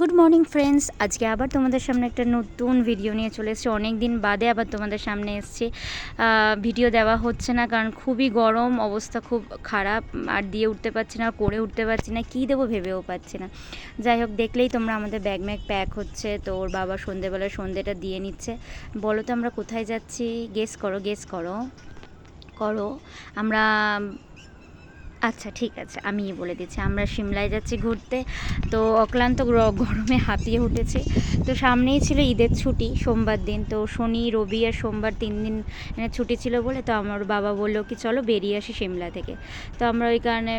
Good morning friends আজকে আবার তোমাদের সামনে একটা নতুন ভিডিও নিয়ে চলে এসেছি। অনেক দিন বাদে আবার তোমাদের সামনে এসেছি। ভিডিও দেওয়া হচ্ছে না, কারণ খুবই গরম, অবস্থা খুব খারাপ, আর দিয়ে উঠতে পারছি না, করে উঠতে পারছি না, কী দেবো ভেবেও পাচ্ছি না। যাই হোক, দেখলেই তোমরা আমাদের ব্যাগ ম্যাগ প্যাক হচ্ছে, তো ওর বাবা সন্ধেবেলায় সন্ধেটা দিয়ে নিচ্ছে। বলো তো আমরা কোথায় যাচ্ছি? গেস করো গেস করো। করো। আমরা আচ্ছা ঠিক আছে আমি বলে দিচ্ছি। আমরা সিমলায় যাচ্ছি ঘুরতে। তো অক্লান্ত গ্র- গরমে হাঁপিয়ে উঠেছি। তো সামনেই ছিল ঈদের ছুটি, সোমবার দিন। তো শনি, রবি আর সোমবার তিন দিন ছুটি ছিল বলে তো আমার বাবা বলল কি, চলো বেরিয়ে আসি সিমলা থেকে। তো আমরা ওই কারণে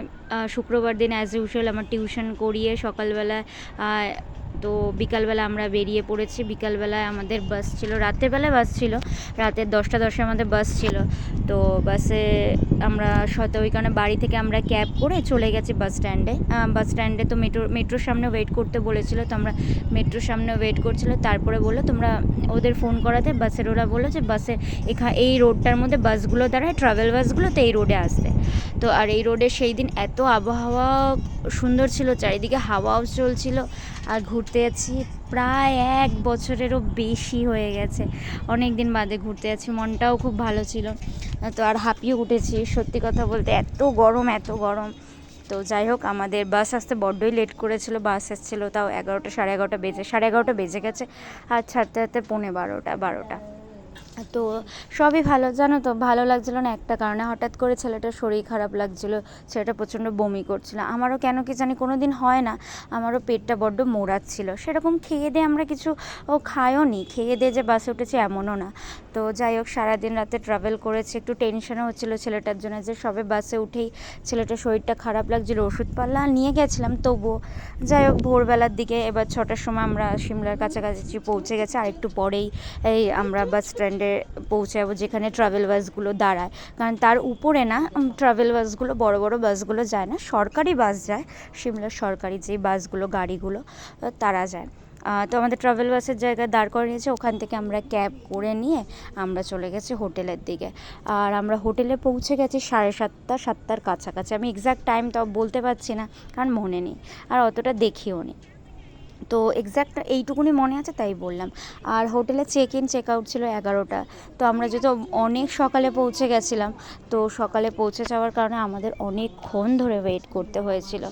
শুক্রবার দিন অ্যাজ ইউজুয়াল আমার টিউশন করিয়ে সকালবেলা তো বিকালবেলা আমরা বেরিয়ে পড়েছি। বিকালবেলায় আমাদের বাস ছিল, রাতের বেলায় বাস ছিল, রাতের দশটা দশে আমাদের বাস ছিল। তো বাসে আমরা শত ওই কারণে বাড়ি থেকে আমরা ক্যাব করে চলে গেছি বাস স্ট্যান্ডে বাস স্ট্যান্ডে তো মেট্রো মেট্রোর সামনে ওয়েট করতে বলেছিল, তো আমরা মেট্রোর সামনে ওয়েট করছিল। তারপরে বলল, তোমরা ওদের ফোন করাতে। বাসের ওরা বলল যে বাসে এখা, এই রোডটার মধ্যে বাসগুলো দাঁড়ায় ট্রাভেল বাসগুলো তো এই রোডে আসতে তো আর এই রোডে সেই দিন এত আবহাওয়া সুন্দর ছিল, চারিদিকে হাওয়াও চলছিল আর ঘুরতে যাচ্ছি প্রায় এক বছরেরও বেশি হয়ে গেছে। অনেক দিন বাদে ঘুরতে যাচ্ছি, মনটাও খুব ভালো ছিল। তো আর হাঁপিয়ে উঠেছি, সত্যি কথা বলতে এত গরম এত গরম। তো যাই হোক, আমাদের বাস আসতে বড্ডই লেট করেছিল, বাস এসেছিল তাও এগারোটা, সাড়ে এগারোটা বেজে, সাড়ে এগারোটা বেজে গেছে আর ছাড়তে ছাড়তে পৌনে বারোটা বারোটা। তো সবই ভালো, জানো তো, ভালো লাগছিল না একটা কারণে। হঠাৎ করে ছেলেটার শরীর খারাপ লাগছিল, ছেলেটা প্রচণ্ড বমি করছিল। আমারও কেন কি জানি কোনো দিন হয় না, আমারও পেটটা বড্ড মোড়াচ্ছিল। সেরকম খেয়ে দিয়ে আমরা কিছু ও খায়ও নি, খেয়ে দিয়ে যে বাসে উঠেছি এমনও না। তো যাই হোক, সারাদিন রাতে ট্রাভেল করেছে, একটু টেনশনও হচ্ছিল ছেলেটার জন্য যে সবে বাসে উঠেই ছেলেটার শরীরটা খারাপ লাগছিল, ওষুধ পাল্লা নিয়ে গেছিলাম, তবুও। যাই হোক, ভোরবেলার দিকে এবার ছটার সময় আমরা সিমলার কাছাকাছি পৌঁছে গেছি, আর একটু পরেই এই আমরা বাস স্ট্যান্ডে পৌঁছাবো যেখানে ট্রাভেল বাসগুলো দাঁড়ায়। কারণ তার উপরে না ট্রাভেল বাসগুলো বড় বড় বাসগুলো যায় না, সরকারি বাস যায়। সিমলার সরকারি যে বাসগুলো গাড়িগুলো তারা যায়। তো আমাদের ট্রাভেল বাসের জায়গায় দাঁড় করিয়েছে ওখান থেকে আমরা ক্যাব করে নিয়ে আমরা চলে গেছি হোটেলের দিকে। আর আমরা হোটেলে পৌঁছে গেছি সাড়ে সাতটা, সাতটার কাছাকাছি। আমি এক্স্যাক্ট টাইম তাও বলতে পারছি না, কারণ মনে নেই। আর অতটা দেখিও নি। তো এক্স্যাক্ট এইটুকুনি মনে আছে তাই বললাম। আর হোটেলে চেক ইন চেক আউট ছিল এগারোটা। তো আমরা যেহেতু অনেক সকালে পৌঁছে গেছিলাম, তো সকালে পৌঁছে যাওয়ার কারণে আমাদের অনেকক্ষণ ধরে ওয়েট করতে হয়েছিল।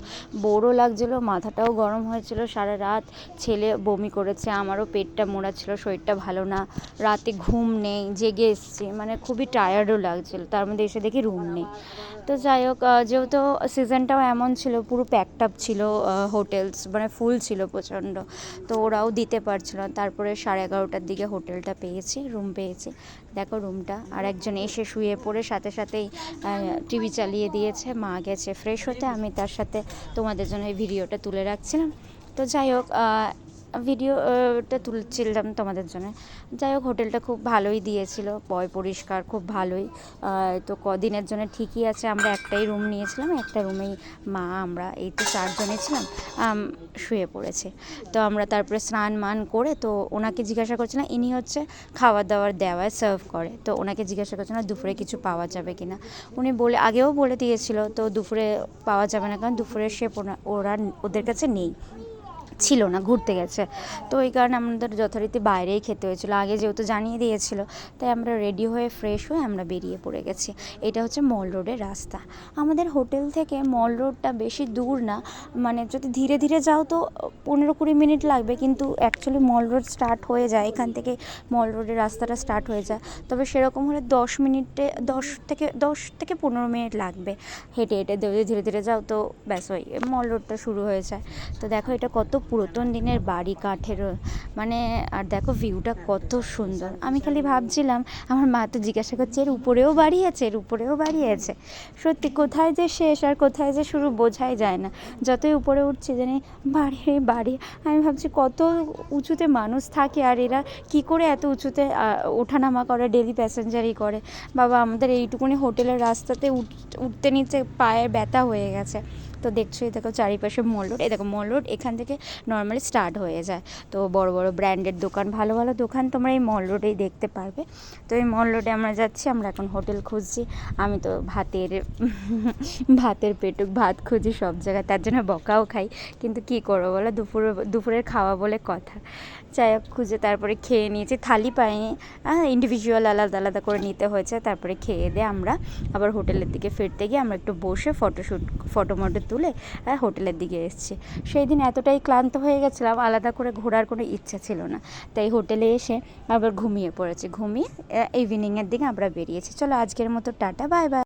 বোরও লাগছিল, মাথাটাও গরম হয়েছিল সারা রাত। ছেলে বমি করেছে, আমারও পেটটা মোড়া ছিল, শরীরটা ভালো না। রাতে ঘুম নেই, জেগে এসছি মানে খুবই টায়ার্ডও লাগছিল। তার মধ্যে এসে দেখি রুম নেই। তো যাই হোক যেহেতু সিজনটাও এমন ছিল, পুরো প্যাকড আপ ছিল হোটেলস মানে ফুল ছিল প্রচণ্ড। তো ওরাও দিতে পারছিল না। তারপরে সাড়ে এগারোটার দিকে হোটেলটা পেয়েছি রুম পেয়েছি। দেখো রুমটা আর একজন এসে শুয়ে পড়ে সাথে সাথেই টিভি চালিয়ে দিয়েছে। মা গেছে ফ্রেশ হতে। আমি তার সাথে তোমাদের জন্য এই ভিডিওটা তুলে রাখছিলাম। তো যাই হোক ভিডিওটা তুলছিলাম তোমাদের জন্য। যাই হোক হোটেলটা খুব ভালোই দিয়েছিল। পয় পরিষ্কার, খুব ভালোই। তো কদিনের জন্য ঠিকই আছে, আমরা একটাই রুম নিয়েছিলাম, একটা রুমেই মা, আমরা এই তো চারজনে ছিলাম শুয়ে পড়েছে। তো আমরা তারপরে স্নান মান করে, তো ওনাকে জিজ্ঞাসা করছিলাম, ইনি হচ্ছে খাবার দাবার দেওয়ায় সার্ভ করে? তো ওনাকে জিজ্ঞাসা করছিলাম, দুপুরে কিছু পাওয়া যাবে কি না উনি বলে, আগেও বলে দিয়েছিল, তো দুপুরে পাওয়া যাবে না কারণ দুপুরে সে ওরা, ওদের কাছে নেই। ছিল না, ঘুরতে গেছে। তো এই কারণে আমাদের যথারীতি বাইরেই খেতে হয়েছিল। আগে যেহেতু জানিয়ে দিয়েছিল, তাই আমরা রেডি হয়ে ফ্রেশ হয়ে আমরা বেরিয়ে পড়ে গেছি। এটা হচ্ছে মল রোডের রাস্তা। আমাদের হোটেল থেকে মল রোডটা বেশি দূর না মানে যদি ধীরে ধীরে যাও তো পনেরো কুড়ি মিনিট লাগবে, কিন্তু অ্যাকচুয়ালি মল রোড স্টার্ট হয়ে যায়, এখান থেকে মল রোডের রাস্তাটা স্টার্ট হয়ে যায়। তবে সেরকম হলে দশ মিনিটে, দশ থেকে দশ থেকে পনেরো মিনিট লাগবে। হেঁটে হেঁটে ধীরে ধীরে যাও তো ব্যাস ওই মল রোডটা শুরু হয়ে যায়। তো দেখো এটা কত পুরাতন দিনের বাড়ি কাঠের মানে আর দেখো ভিউটা কত সুন্দর। আমি খালি ভাবছিলাম, আমার মা তো জিজ্ঞাসা করছে, এর উপরেও বাড়ি আছে? এর উপরেও বাড়ি আছে? সত্যি, কোথায় যে শেষ আর কোথায় যে শুরু বোঝাই যায় না। যতই উপরে উঠছি জানি, বাড়ি বাড়ি। আমি ভাবছি, কত উঁচুতে মানুষ থাকে আর এরা কি করে এত উঁচুতে ওঠানামা করে ডেলি প্যাসেঞ্জারই করে? বাবা, আমাদের এইটুকুনি হোটেলের রাস্তাতে উঠ- উঠতে নিচে পায়ের ব্যথা হয়ে গেছে। তো দেখছ, এই দেখো চারিপাশে মল রোড এই দেখো মল রোড এখান থেকে নর্মালি স্টার্ট হয়ে যায়। তো বড় বড় ব্র্যান্ডের দোকান, ভালো ভালো দোকান তোমরা এই মল রোডেই দেখতে পারবে। তো এই মল রোডে আমরা যাচ্ছি, আমরা এখন হোটেল খুঁজছি। আমি তো ভাতের ভাতের পেটুক, ভাত খুঁজি সব জায়গায়, তার জন্য বকাও খাই। কিন্তু কী করব বলো, দুপুর, দুপুরের খাওয়া বলে কথা। যাই হোক, খুঁজে তারপরে খেয়ে নিয়েছি, থালি পাইনি। ইন্ডিভিজুয়াল আলাদা আলাদা করে নিতে হয়েছে, তারপরে খেয়ে দিয়ে আমরা আবার হোটেলের দিকে ফিরতে গিয়ে আমরা একটু বসে ফটোশ্যুট ফটো মটো তুলে হোটেলের দিকে এসেছি। সেই দিন এতটাই ক্লান্ত হয়ে গেছিলাম, আলাদা করে ঘোরার কোনো ইচ্ছা ছিল না। তাই হোটেলে এসে আবার ঘুমিয়ে পড়েছি। ঘুমিয়ে ইভিনিংয়ের দিকে আমরা বেরিয়েছি। চলো আজকের মতো টাটা বাই বাই